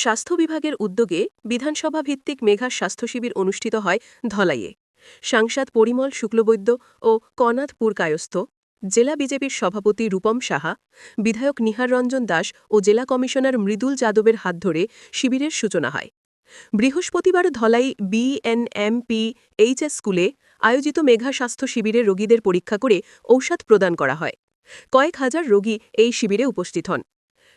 স্বাস্থ্য বিভাগের উদ্যোগে বিধানসভা ভিত্তিক মেঘা স্বাস্থ্য শিবির অনুষ্ঠিত হয় ধলাইয়ে। সাংসদ পরিমল শুক্লবৈদ্য ও কনাথপুর কায়স্থ জেলা বিজেপির সভাপতি রূপম সাহা, বিধায়ক নিহার রঞ্জন দাস ও জেলা কমিশনার মৃদুল যাদবের হাত ধরে শিবিরের সূচনা হয়। বৃহস্পতিবার ধলাই বিএনএমপি এইচএস স্কুলে আয়োজিত মেঘা স্বাস্থ্য শিবিরে রোগীদের পরীক্ষা করে ঔষধ প্রদান করা হয়। কয়েক হাজার রোগী এই শিবিরে উপস্থিত হন।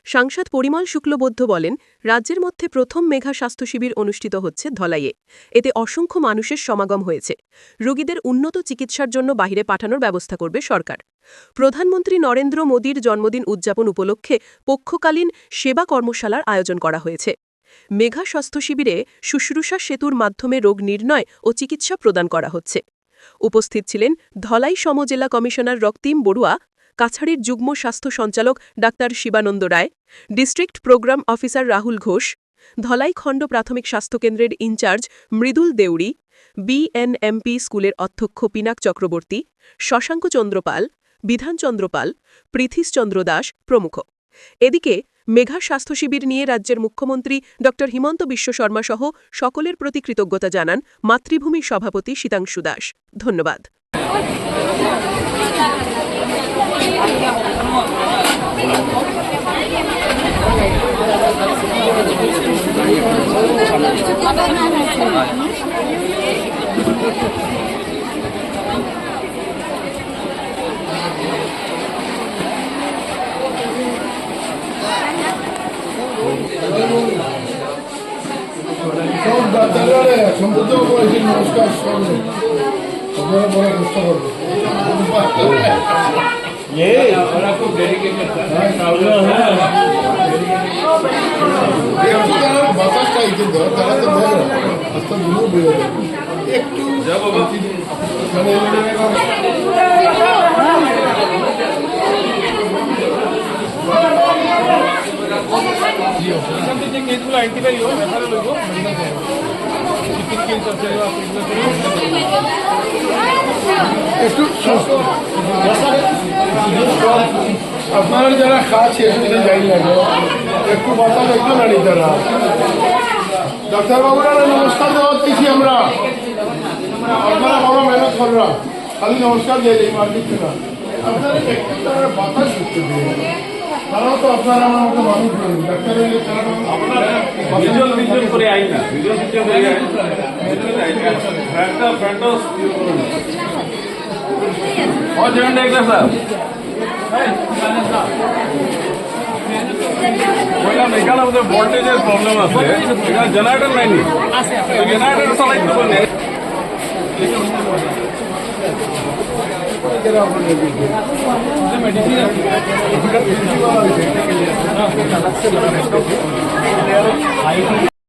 সাংসদ পরিমল শুক্লবৈদ্য বলেন, রাজ্যের মধ্যে প্রথম মেঘা স্বাস্থ্য শিবির অনুষ্ঠিত হচ্ছে ধলাইয়ে। এতে অসংখ্য মানুষের সমাগম হয়েছে। রোগীদের উন্নত চিকিৎসার জন্য বাহিরে পাঠানোর ব্যবস্থা করবে সরকার। প্রধানমন্ত্রী নরেন্দ্র মোদীর জন্মদিন উদযাপন উপলক্ষে পক্ষকালীন সেবা কর্মশালার আয়োজন করা হয়েছে। মেঘা স্বাস্থ্য শিবিরে শুশ্রূষা সেতুর মাধ্যমে রোগ নির্ণয় ও চিকিৎসা প্রদান করা হচ্ছে। উপস্থিত ছিলেন ধলাই সমজেলা কমিশনার রক্তিম বড়ুয়া কাছাড়ির যুগ্ম স্বাস্থ্য সঞ্চালক doctor Shivananda Roy, district program officer Rahul Ghosh, Dhalai খণ্ড প্রাথমিক স্বাস্থ্যকেন্দ্রের ইনচার্জ মৃদুল দেউড়ি, বিএনএমপি স্কুলের অধ্যক্ষ পিনাক চক্রবর্তী, শশাঙ্ক চন্দ্রপাল বিধানচন্দ্র পাল পৃথিশচন্দ্র দাস প্রমুখ। এদিকে মেঘা স্বাস্থ্য শিবির নিয়ে রাজ্যের মুখ্যমন্ত্রী ড হিমন্ত বিশ্ব শর্মা সহ সকলের প্রতি কৃতজ্ঞতা জানান মাতৃভূমির সভাপতি শীতাংশু দাস। ধন্যবাদ। সম্পূর্ণ করেছেন নমস্কার সঙ্গে আপনারা বড় কষ্ট করবেন একটু তারা বাতাস চাইছে তো তারা তো বলো আস্তে দুটো বেরোবে একটু মানে এখান থেকে কেসগুলো আইডেন্টিফাই হোক রেফারেল হইব চিকেন কেস আছে একটু সুস্থ। আপনারা যারা খাচ্ছে সেটা যাই লাগে একটু বাতা একটু নারী তারা ডাক্তারবাবুরা নমস্কার দেওয়া চাইছি আমরা। আপনারা বড় মেহনত করলাম। খালি নমস্কার দিয়ে দিই আর কিছু না। তারাও তো আপনারা আমার মতো মানুষ করেন ডাক্তারের আপনারা করে আইন না। করে আইন ফ্যান্টাস জয়েন্ট একটা স্যার। ವಯಂ ಎಕಡೆ ಒಂದು ವೋಲ್ಟೇಜ್ ಪ್ರಾಬ್ಲಮ್ ಆಗಿದೆ ಈಗ ಜನರೇಟರ್ ನೈನಿ ಜನರೇಟರ್ ಚಲಾಯ್ತು ಬನ್ನಿ ಮೆಡಿಸಿನ್